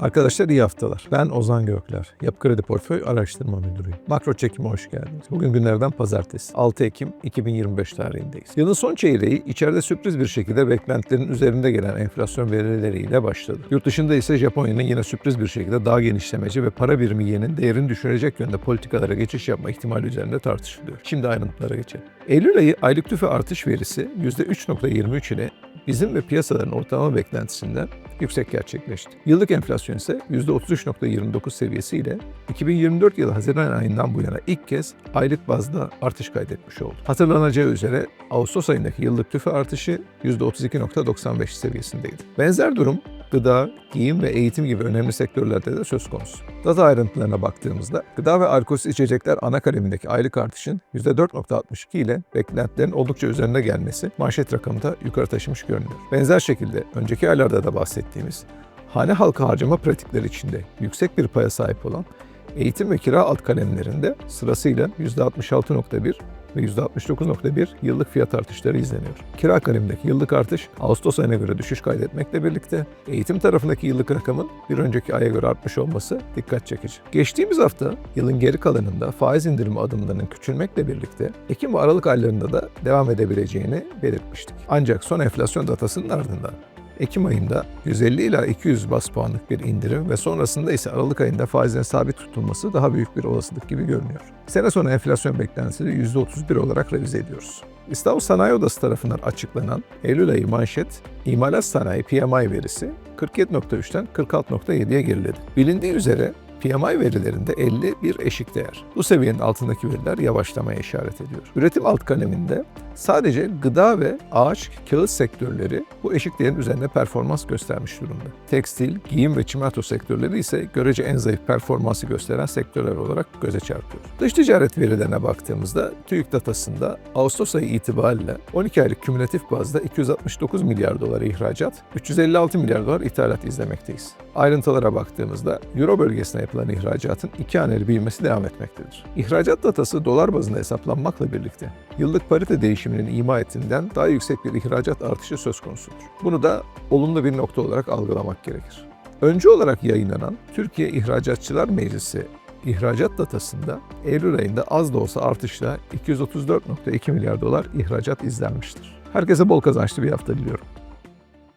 Arkadaşlar iyi haftalar. Ben Ozan Gökler. Yapı Kredi Portföy Araştırma Müdürüyüm. Makro çekime hoş geldiniz. Bugün günlerden pazartesi. 6 Ekim 2025 tarihindeyiz. Yılın son çeyreği içeride sürpriz bir şekilde beklentilerin üzerinde gelen enflasyon verileriyle başladı. Yurt dışında ise Japonya'nın yine sürpriz bir şekilde daha genişlemeci ve para birimi yenin değerini düşürecek yönde politikalara geçiş yapma ihtimali üzerinde tartışılıyor. Şimdi ayrıntılara geçelim. Eylül ayı aylık tüfe artış verisi %3.23 ile bizim ve piyasaların ortalama beklentisinden yüksek gerçekleşti. Yıllık enflasyon ise %33.29 seviyesiyle 2024 yılı Haziran ayından bu yana ilk kez aylık bazda artış kaydetmiş oldu. Hatırlanacağı üzere Ağustos ayındaki yıllık tüfe artışı %32.95 seviyesindeydi. Benzer durum gıda, giyim ve eğitim gibi önemli sektörlerde de söz konusu. Data ayrıntılarına baktığımızda gıda ve alkolsüz içecekler ana kalemindeki aylık artışın %4.62 ile beklentilerin oldukça üzerine gelmesi manşet rakamında yukarı taşımış görünüyor. Benzer şekilde önceki aylarda da bahsettiğimiz hane halkı harcama pratikleri içinde yüksek bir paya sahip olan eğitim ve kira alt kalemlerinde sırasıyla %66.1 ve %69.1 yıllık fiyat artışları izleniyor. Kira kalemindeki yıllık artış Ağustos ayına göre düşüş kaydetmekle birlikte eğitim tarafındaki yıllık rakamın bir önceki aya göre artmış olması dikkat çekici. Geçtiğimiz hafta yılın geri kalanında faiz indirimi adımlarının küçülmekle birlikte Ekim ve Aralık aylarında da devam edebileceğini belirtmiştik. Ancak son enflasyon datasının ardından Ekim ayında 150 ila 200 bas puanlık bir indirim ve sonrasında ise Aralık ayında faizin sabit tutulması daha büyük bir olasılık gibi görünüyor. Sene sonu enflasyon beklentisini %31 olarak revize ediyoruz. İstanbul Sanayi Odası tarafından açıklanan Eylül ayı manşet, imalat sanayi PMI verisi 47.3'ten 46.7'ye geriledi. Bilindiği üzere PMI verilerinde 50 bir eşik değer. Bu seviyenin altındaki veriler yavaşlamaya işaret ediyor. Üretim alt kaleminde sadece gıda ve ağaç, kağıt sektörleri bu eşik değerin üzerinde performans göstermiş durumda. Tekstil, giyim ve çimento sektörleri ise görece en zayıf performansı gösteren sektörler olarak göze çarpıyor. Dış ticaret verilerine baktığımızda TÜİK datasında Ağustos ayı itibariyle 12 aylık kümülatif bazda 269 milyar dolar ihracat, 356 milyar dolar ithalat izlemekteyiz. Ayrıntılara baktığımızda Euro bölgesine yapılan ihracatın iki haneli büyümesi devam etmektedir. İhracat datası dolar bazında hesaplanmakla birlikte yıllık parite değişiminin ima ettiğinden daha yüksek bir ihracat artışı söz konusudur. Bunu da olumlu bir nokta olarak algılamak gerekir. Önce olarak yayınlanan Türkiye İhracatçılar Meclisi ihracat datasında Eylül ayında az da olsa artışla 234.2 milyar dolar ihracat izlenmiştir. Herkese bol kazançlı bir hafta diliyorum.